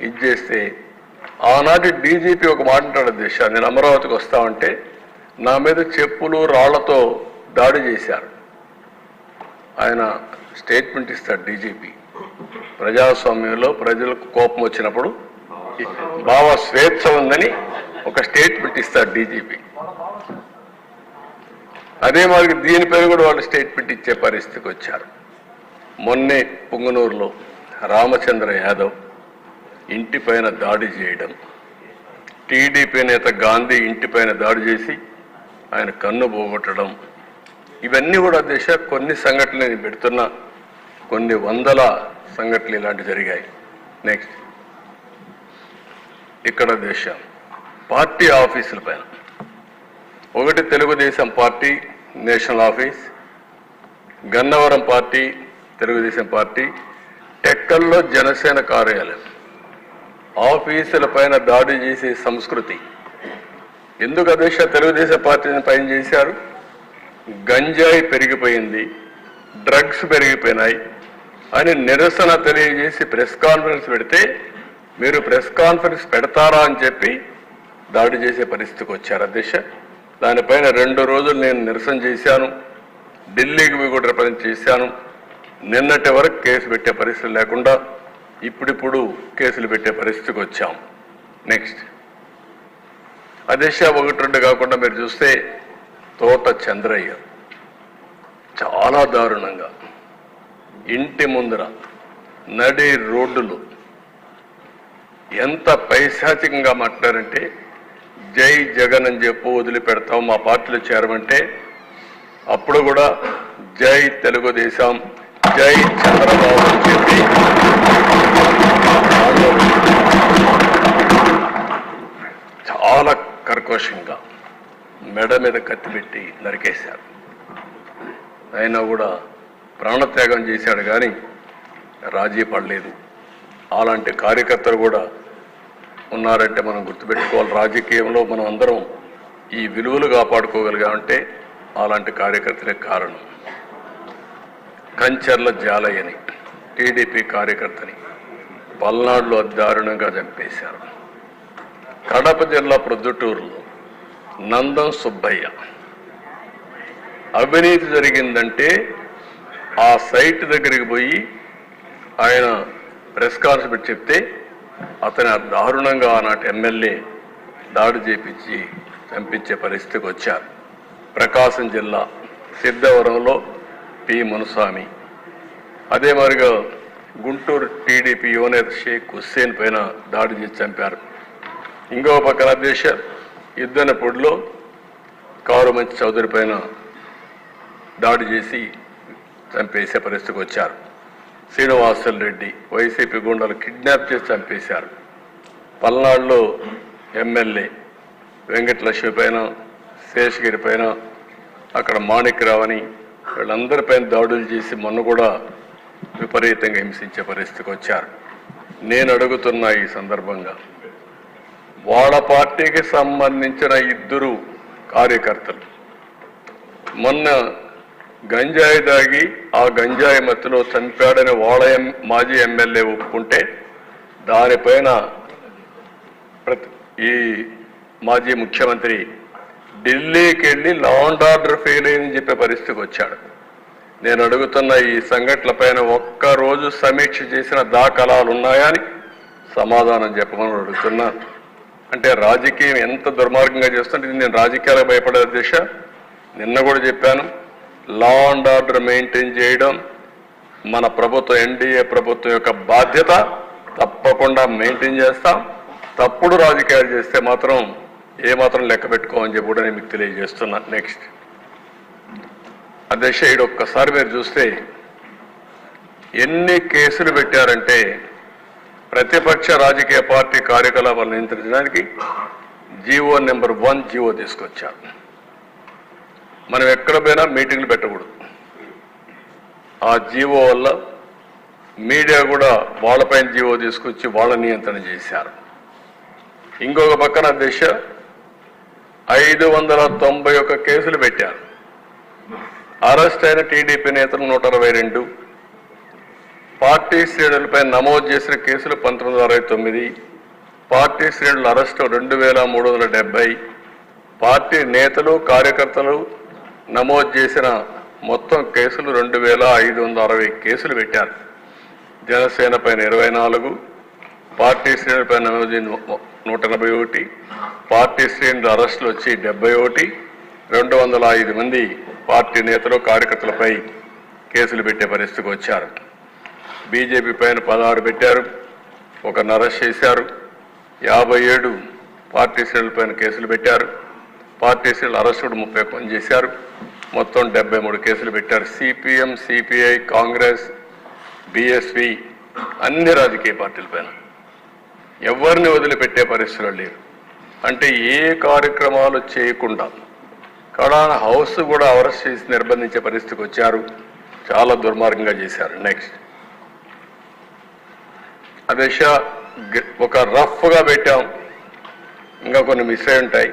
ఇది చేస్తే ఆనాటి డీజీపీ ఒక మాట అంటాడు దిశ నేను అమరావతికి వస్తామంటే నా మీద చెప్పులు రాళ్ళతో దాడి చేశారు. ఆయన స్టేట్మెంట్ ఇస్తాడు డీజీపీ. ప్రజాస్వామ్యంలో ప్రజలకు కోపం వచ్చినప్పుడు భావ స్వేచ్ఛ ఉందని ఒక స్టేట్మెంట్ ఇస్తాడు డీజీపీ. అదే మరి దీనిపైన కూడా వాళ్ళు స్టేట్మెంట్ ఇచ్చే పరిస్థితికి వచ్చారు. మొన్నే పుంగనూరులో రామచంద్ర యాదవ్ ఇంటిపైన దాడి చేయడం. టీడీపీ నేత గాంధీ ఇంటిపైన దాడి చేసి ఆయన కన్ను పోగొట్టడం. ఇవన్నీ కూడా దిశ కొన్ని సంఘటనలు నేను పెడుతున్నా. కొన్ని వందల సంఘటనలు ఇలాంటివి జరిగాయి. నెక్స్ట్ ఇక్కడ దిశ పార్టీ ఆఫీసుల పైన. ఒకటి Telugu Desam party national office. Gannavaram party Telugu Desam party. టెక్కల్లో Janasena కార్యాలయం. ఆఫీసుల పైన దాడి చేసే సంస్కృతి. ఎందుకు అధ్యక్ష తెలుగుదేశం పార్టీని పైన చేశారు? గంజాయి పెరిగిపోయింది డ్రగ్స్ పెరిగిపోయినాయి అని నిరసన తెలియజేసి ప్రెస్ కాన్ఫరెన్స్ పెడితే మీరు ప్రెస్ కాన్ఫరెన్స్ పెడతారా అని చెప్పి దాడి చేసే పరిస్థితికి వచ్చారు అధ్యక్ష. దానిపైన రెండు రోజులు నేను నిరసన చేశాను ఢిల్లీకి కూడా రిప్రజెంట్ చేశాను నిన్నటి వరకు కేసు పెట్టే పరిస్థితి లేకుండా ఇప్పుడిప్పుడు కేసులు పెట్టే పరిస్థితికి వచ్చాం. నెక్స్ట్ అదేశ ఒకటి రెండు కాకుండా మీరు చూస్తే తోట చంద్రయ్య. చాలా దారుణంగా. ఇంటి ముందర నడి రోడ్డులు. ఎంత పైశాచికంగా మాట్లాడారంటే జై జగన్ అని చెప్పు వదిలిపెడతాం మా పార్టీలో చేరమంటే అప్పుడు కూడా జై తెలుగుదేశం జై చంద్రబాబు అని చెప్పి చాలా కర్కోశంగా మెడ మీద కత్తి పెట్టి నరికేశారు. అయినా కూడా ప్రాణత్యాగం చేశాడు కానీ రాజీ పడలేదు. అలాంటి కార్యకర్తలు కూడా ఉన్నారంటే మనం గుర్తుపెట్టుకోవాలి. రాజకీయంలో మనం అందరం ఈ విలువలు కాపాడుకోగలిగామంటే అలాంటి కార్యకర్తలే కారణం. కంచర్ల జాలయ్యని టీడీపీ కార్యకర్తని పల్నాడులో దారుణంగా చంపేశారు. కడప జిల్లా ప్రొద్దుటూరులో నందం సుబ్బయ్య. అవినీతి జరిగిందంటే ఆ సైట్ దగ్గరికి పోయి ఆయన ప్రెస్ కాన్ఫరెన్స్ చెప్తే అతని దారుణంగా ఆనాటి ఎమ్మెల్యే దాడి చేపించి చంపించే పరిస్థితికి వచ్చారు. ప్రకాశం జిల్లా సిద్ధవరంలో పి మునుస్వామి అదే మరిగా గుంటూరు టీడీపీ యువనేత షేక్ హుస్సేన్ పైన దాడి చేసి చంపారు. ఇంకో పక్కన దేశ యుద్ధనపూడిలో కారుమంచి చౌదరి పైన దాడి చేసి చంపేసే పరిస్థితికి వచ్చారు. శ్రీనివాసులు రెడ్డి వైసీపీ గుండాలు కిడ్నాప్ చేసి చంపేశారు. పల్నాడులో ఎమ్మెల్యే వెంకటలక్ష్మి పైన శేషగిరి పైన అక్కడ మాణిక్యరావు అని వీళ్ళందరిపైన దాడులు చేసి మొన్న కూడా విపరీతంగా హింసించే పరిస్థితికి వచ్చారు. నేను అడుగుతున్న ఈ సందర్భంగా వాళ్ళ పార్టీకి సంబంధించిన ఇద్దరు కార్యకర్తలు మొన్న గంజాయి దాగి ఆ గంజాయి మత్తులో చంపాడని వాళ్ళ ఎం- మాజీ ఎమ్మెల్యే ఒప్పుకుంటే దానిపైన ఈ మాజీ ముఖ్యమంత్రి ఢిల్లీకి వెళ్ళి లాండ్ ఆర్డర్ ఫెయిల్ అయిందని చెప్పే పరిస్థితికి వచ్చాడు. నేను అడుగుతున్న ఈ సంఘటనలపైన ఒక్కరోజు సమీక్ష చేసిన దాఖలాలు ఉన్నాయా అని సమాధానం చెప్పమని అడుగుతున్నా. అంటే రాజకీయం ఎంత దుర్మార్గంగా చేస్తుంటే నేను రాజకీయాలకు భయపడే దిశ. నిన్న కూడా చెప్పాను లా అండ్ ఆర్డర్ మెయింటైన్ చేయడం మన ప్రభుత్వం ఎన్డీఏ ప్రభుత్వం యొక్క బాధ్యత. తప్పకుండా మెయింటైన్ చేస్తాం. తప్పుడు రాజకీయాలు చేస్తే మాత్రం ఏమాత్రం లెక్క పెట్టుకోమని చెప్పి కూడా నేను మీకు తెలియజేస్తున్నా. నెక్స్ట్ అధ్యక్ష ఈడు ఒక్కసారి మీరు చూస్తే ఎన్ని కేసులు పెట్టారంటే ప్రతిపక్ష రాజకీయ పార్టీ కార్యకలాపాలు నియంత్రించడానికి జీవో నెంబర్ వన్ జీవో తీసుకొచ్చారు. మనం ఎక్కడ పోయినా మీటింగ్లు పెట్టకూడదు. ఆ జీవో వల్ల మీడియా కూడా వాళ్ళపైన జీవో తీసుకొచ్చి వాళ్ళ నియంత్రణ చేశారు. ఇంకొక పక్కన దిశ ఐదు వందల తొంభై ఒక్క కేసులు పెట్టారు. అరెస్ట్ అయిన టీడీపీ నేతలు నూట అరవై రెండు పార్టీ శ్రేణులపై నమోదు చేసిన కేసులు పంతొమ్మిది వందల అరవై తొమ్మిది పార్టీ శ్రేణుల అరెస్టు రెండు వేల మూడు వందల డెబ్బై పార్టీ నేతలు కార్యకర్తలు నమోదు చేసిన మొత్తం కేసులు రెండు వేల ఐదు వందల అరవై కేసులు పెట్టారు. జనసేన పైన ఇరవై నాలుగు పార్టీ శ్రేణులపై నమోదు నూట ఎనభై ఒకటి పార్టీ శ్రేణుల అరెస్టులు వచ్చి డెబ్బై ఒకటి రెండు వందల ఐదు మంది పార్టీ నేతలు కార్యకర్తలపై కేసులు పెట్టే పరిస్థితికి వచ్చారు. బీజేపీ పైన పదహారు పెట్టారు. ఒక అరెస్ట్ చేశారు. యాభై ఏడు పార్టీ శ్రేణులపైన కేసులు పెట్టారు. పార్టీ శ్రేణులు అరెస్టుడు ముప్పై పని చేశారు. మొత్తం డెబ్బై మూడు కేసులు పెట్టారు. సిపిఎం సిపిఐ కాంగ్రెస్ బిఎస్పి అన్ని రాజకీయ పార్టీలపైన ఎవరిని వదిలిపెట్టే పరిస్థితులు లేరు. అంటే ఏ కార్యక్రమాలు చేయకుండా కడాన హౌస్ కూడా అరెస్ట్ చేసి నిర్బంధించే పరిస్థితికి వచ్చారు. చాలా దుర్మార్గంగా చేశారు. నెక్స్ట్ అదేష ఒక రఫ్గా పెట్టాం. ఇంకా కొన్ని మిస్ అయి ఉంటాయి.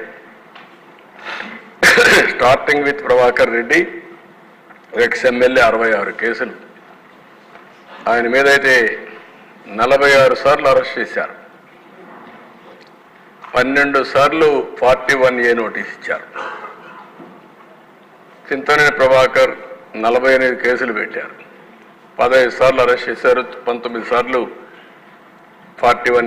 Starting with Prabhakar Reddy ex MLA అరవై ఆరు కేసులు. ఆయన మీద అయితే నలభై ఆరు సార్లు అరెస్ట్ చేశారు. పన్నెండు సార్లు ఫార్టీ వన్ ఏ నోటీస్ ఇచ్చారు. చింతనేని ప్రభాకర్ నలభై ఎనిమిది కేసులు పెట్టారు. పదహైదు సార్లు అరెస్ట్ చేశారు పంతొమ్మిది సార్లు ఫార్టీ వన్